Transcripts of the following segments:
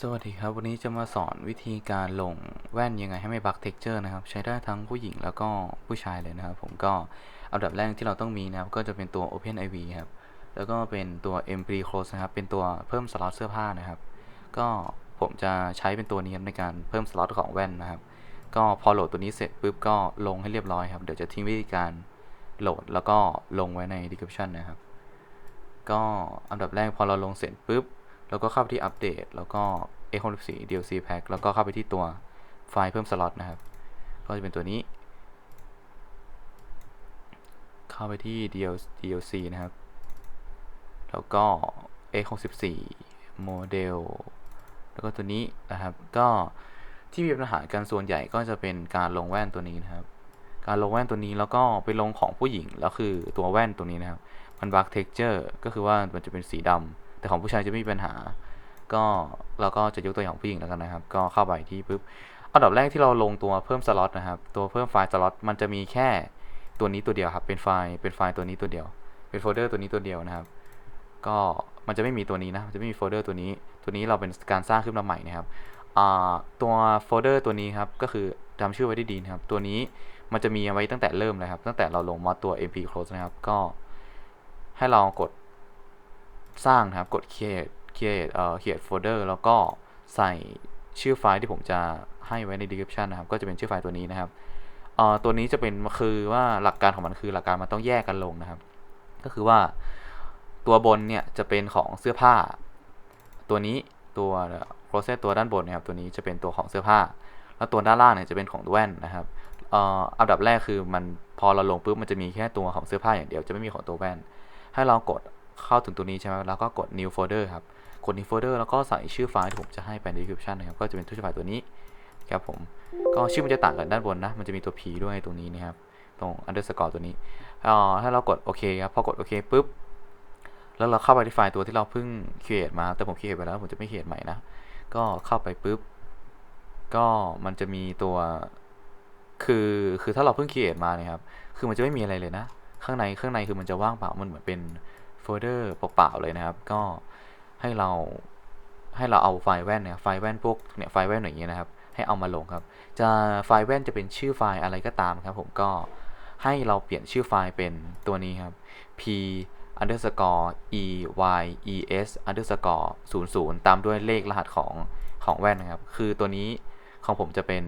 สวัสดีครับ วันนี้จะมาสอนวิธีการลงแว่นยังไงให้ไม่บักเท็กเจอร์นะครับ ใช้ได้ทั้งผู้หญิงแล้วก็ผู้ชายเลยนะครับ ผมก็อันดับแรกที่เราต้องมีนะครับ ก็จะเป็นตัว Open IV ครับ แล้วก็เป็นตัว MP Close นะครับ เป็นตัวเพิ่มสล็อตเสื้อผ้านะครับ ก็ผมจะใช้เป็นตัวนี้ครับในการเพิ่มสล็อตของแว่นนะครับ ก็พอโหลดตัวนี้เสร็จปุ๊บก็ลงให้เรียบร้อยครับ เดี๋ยวจะทิ้งวิธีการโหลดแล้วก็ลงไว้ใน description นะครับ ก็อันดับแรกพอเราลงเสร็จปุ๊บ แล้วก็เข้าไปที่อัปเดต แล้วก็ A64 DLC Pack แล้วก็เข้าไปที่ตัวไฟล์เพิ่มสล็อตนะครับ ก็จะเป็นตัวนี้ เข้าไปที่ DL- DLC นะครับ แล้วก็ A64 โมเดล แล้วก็ตัวนี้นะครับ ก็ที่มีปัญหากันส่วนใหญ่ก็จะเป็นการลงแว่นตัวนี้นะครับ การลงแว่นตัวนี้แล้วก็ไปลงของผู้หญิง แล้วคือตัวแว่นตัวนี้นะครับ มันบักเท็กเจอร์ก็คือว่ามันจะเป็นสีดำ แต่ของผู้ชายจะไม่มีปัญหา ก็เราก็จะยกตัวอย่างผู้หญิงแล้วกันนะครับ ก็เข้าไปที่ปุ๊บอันดับแรกที่เราลงตัวเพิ่มสล็อตนะครับ ตัวเพิ่มไฟล์สล็อตมันจะมีแค่ตัวนี้ตัวเดียวครับ เป็นไฟล์เป็นไฟล์ตัวนี้ตัวเดียว เป็นโฟลเดอร์ตัวนี้ตัวเดียวนะครับ ก็มันจะไม่มีตัวนี้นะจะไม่มีโฟลเดอร์ตัวนี้ ตัวนี้เราเป็นการสร้างขึ้นมาใหม่นะครับตัวโฟลเดอร์ตัวนี้ครับ ก็คือจำชื่อไว้ได้ดีนะครับ ตัวนี้มันจะมีไว้ตั้งแต่เริ่มเลยครับ ตั้งแต่เราลงมอดตัว mp close นะครับ ก็ให้เรากด สร้างนะครับกด create create เอ่อ create folder แล้วก็ใส่ชื่อไฟล์ที่ผมจะให้ไว้ใน description นะครับ ก็จะเป็นชื่อไฟล์ตัวนี้นะครับเอ่อตัวนี้จะเป็นคือว่าหลักการของมันคือหลักการมันต้องแยกกันลงนะครับ ก็คือว่าตัวบนเนี่ยจะเป็นของเสื้อผ้า ตัวนี้ตัว process ตัวด้านบนนะครับตัวนี้จะเป็นตัวของเสื้อผ้า แล้วตัวด้านล่างเนี่ยจะเป็นของแว่นนะครับเอ่ออันดับแรกคือมันพอเราลงปุ๊บมันจะมีแค่ตัวของเสื้อผ้าอย่างเดียวจะไม่มีของตัวแว่น ให้เรากด เข้าถึงตัวนี้ใช่ไหมแล้วก็กด new folder ครับ กด new folder แล้วก็ใส่ชื่อไฟล์ที่ผมจะให้ไปใน description นะครับ ก็จะเป็นชื่อไฟล์ตัวนี้ครับผม ก็ชื่อมันจะต่างกันด้านบนนะ มันจะมีตัว p ด้วยตรงนี้นะครับ ตรง underscore ตัวนี้อ่อถ้าเรากดโอเคครับ พอกดโอเคปุ๊บ แล้วเราเข้าไปที่ไฟล์ตัวที่เราเพิ่ง create มา แต่ผม create ไปแล้ว ผมจะไม่ create ใหม่นะ ก็เข้าไปปุ๊บ ก็มันจะมีตัว คือ คือถ้าเราเพิ่ง create มาเนี่ยครับ คือมันจะไม่มีอะไรเลยนะ ข้างใน ข้างในคือมันจะว่างเปล่า มันเหมือนเป็น โฟลเดอร์เปล่าๆเลยนะครับ ก็ให้เราให้เราเอาไฟล์แว่นเนี่ยไฟล์แว่นพวกเนี่ยไฟล์แว่นอย่างเงี้ยนะครับ ให้เอามาลงครับ จะไฟล์แว่นจะเป็นชื่อไฟล์อะไรก็ตามครับผมก็ให้เราเปลี่ยนชื่อไฟล์เป็นตัวนี้ครับ p underscore e y e s underscore 0 0 ตามด้วยเลขรหัสของของแว่นนะครับ คือตัวนี้ของผมจะเป็น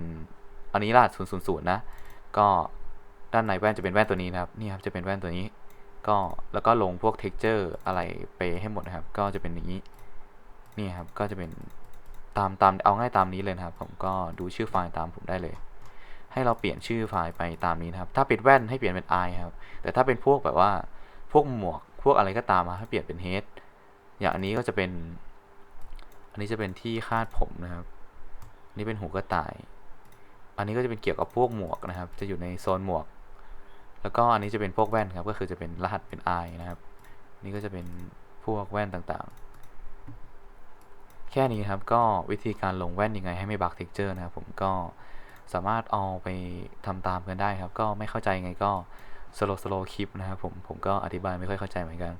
อันนี้รหัส0 0 0 นะ ก็ด้านในแว่นจะเป็นแว่นตัวนี้นะครับ นี่ครับจะเป็นแว่นตัวนี้ ก็แล้วก็ลงพวก texture อะไรไปให้หมดนะครับ ก็จะเป็นอย่างนี้นี่ครับก็จะเป็นตามตามเอาง่ายตามนี้เลยนะครับ ผมก็ดูชื่อไฟล์ตามผมได้เลย ให้เราเปลี่ยนชื่อไฟล์ไปตามนี้นะครับ ถ้าเป็นแว่นให้เปลี่ยนเป็น i ครับ แต่ถ้าเป็นพวกแบบว่าพวกหมวกพวกอะไรก็ตามมาให้เปลี่ยนเป็น head อย่างอันนี้ก็จะเป็น อันนี้จะเป็นที่คาดผมนะครับนนี้เป็นหูกระต่าย อันนี้ก็จะเป็นเกี่ยวกับพวกหมวกนะครับ จะอยู่ในโซนหมวก แล้วก็อันนี้จะเป็นพวกแว่นครับ ก็คือจะเป็นรหัสเป็น i นะครับ นี่ก็จะเป็นพวกแว่นต่างๆ แค่นี้ครับ ก็วิธีการลงแว่นยังไงให้ไม่บักเท็กเจอร์นะครับ ผมก็สามารถเอาไปทำตามกันได้ครับ ก็ไม่เข้าใจยังไงก็สโลสโลคลิปนะครับผม ผมก็อธิบายไม่ค่อยเข้าใจเหมือนกัน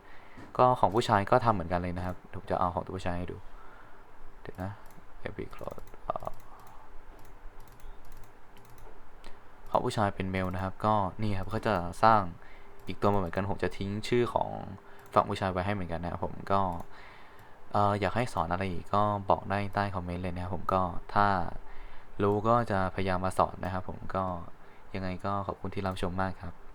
ก็ของผู้ชายก็ทำเหมือนกันเลยนะครับผมจะเอาของตัวผู้ชายให้ดู เดี๋ยวนะ Epic Cloud เอ่งผู้ชายเป็นเมลนะครับ ก็นี่ครับเขาจะสร้างอีกตัวมาเหมือนกันผมจะทิ้งชื่อของฝั่งผู้ชายไว้ให้เหมือนกันนะครับผมก็เอออยากให้สอนอะไรอีกก็บอกได้ใต้คอมเมนต์เลยนะครับผมก็ถ้ารู้ก็จะพยายามมาสอนนะครับผมก็ยังไงก็ขอบคุณที่รับชมมากครับ